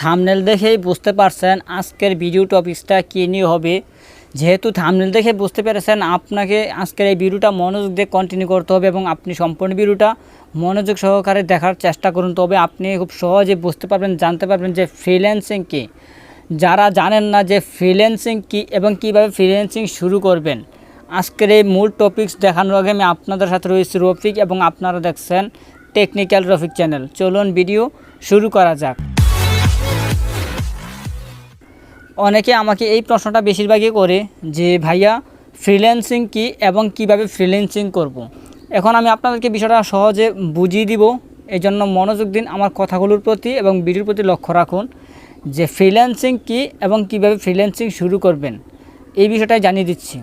Thumbnail দেখেই বুঝতে পারছেন আজকের ভিডিও টপিকসটা কী নিয়ে হবে। যেহেতু থামনেল দেখে বুঝতে পেরেছেন, আপনাকে আজকের এই ভিডিওটা মনোযোগ দিয়ে কন্টিনিউ করতে হবে এবং আপনি সম্পূর্ণ ভিডিওটা মনোযোগ সহকারে দেখার চেষ্টা করুন। তবে আপনি খুব সহজে বুঝতে পারবেন, জানতে পারবেন যে ফ্রিল্যান্সিং কী। যারা জানেন না যে ফ্রিল্যান্সিং কী এবং কীভাবে ফ্রিল্যান্সিং শুরু করবেন, আজকের এই মূল টপিক্স দেখানোর আগে আমি আপনাদের সাথে রয়েছি রফিক এবং আপনারা দেখছেন টেকনিক্যাল রফিক চ্যানেল চলুন ভিডিও শুরু করা যাক। অনেকে আমাকে এই প্রশ্নটা বেশিরভাগই করে যে, ভাইয়া ফ্রিল্যান্সিং কি এবং কীভাবে ফ্রিল্যান্সিং করব। এখন আমি আপনাদেরকে বিষয়টা সহজে বুঝিয়ে দিব। এই জন্য মনোযোগ দিন আমার কথাগুলোর প্রতি এবং ভিডিওর প্রতি লক্ষ্য রাখুন যে ফ্রিল্যান্সিং কি এবং কীভাবে ফ্রিল্যান্সিং শুরু করবেন, এই বিষয়টাই জানিয়ে দিচ্ছি।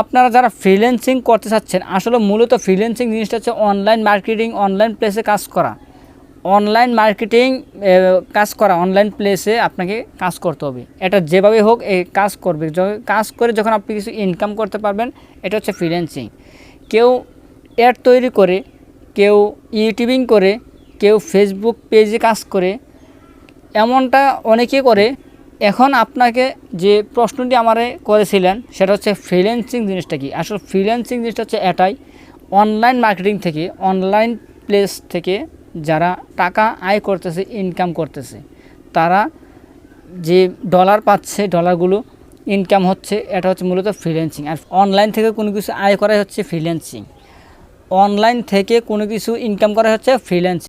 আপনারা যারা ফ্রিল্যান্সিং করতে চাচ্ছেন, আসলে মূলত ফ্রিল্যান্সিং জিনিসটা হচ্ছে অনলাইন মার্কেটিং অনলাইন প্লেসে কাজ করা। অনলাইন মার্কেটিং কাজ করা অনলাইন প্লেসে আপনাকে কাজ করতে হবে। এটা যেভাবে হোক এই কাজ করবে। কাজ করে যখন আপনি কিছু ইনকাম করতে পারবেন, এটা হচ্ছে ফ্রিল্যান্সিং কেউ অ্যাড তৈরি করে, কেউ ইউটিউবিং করে, কেউ ফেসবুক পেজে কাজ করে, এমনটা অনেকে করে। এখন আপনাকে যে প্রশ্নটি আমারে করেছিলেন, সেটা হচ্ছে ফ্রিল্যান্সিং জিনিসটা কি? আসলে ফ্রিল্যান্সিং জিনিসটা হচ্ছে এটাই অনলাইন মার্কেটিং থেকে অনলাইন প্লেস থেকে যারা টাকা আয় করতেছে ইনকাম করতেছে, তারা যে ডলার পাচ্ছে ডলারগুলো ইনকাম হচ্ছে, এটা হচ্ছে মূলত ফ্রিল্যান্সিং আর অনলাইন থেকে কোনো কিছু আয় করাই হচ্ছে ফ্রিল্যান্সিং অনলাইন থেকে কোনো কিছু ইনকাম করা হচ্ছে ফ্রিল্যান্সিং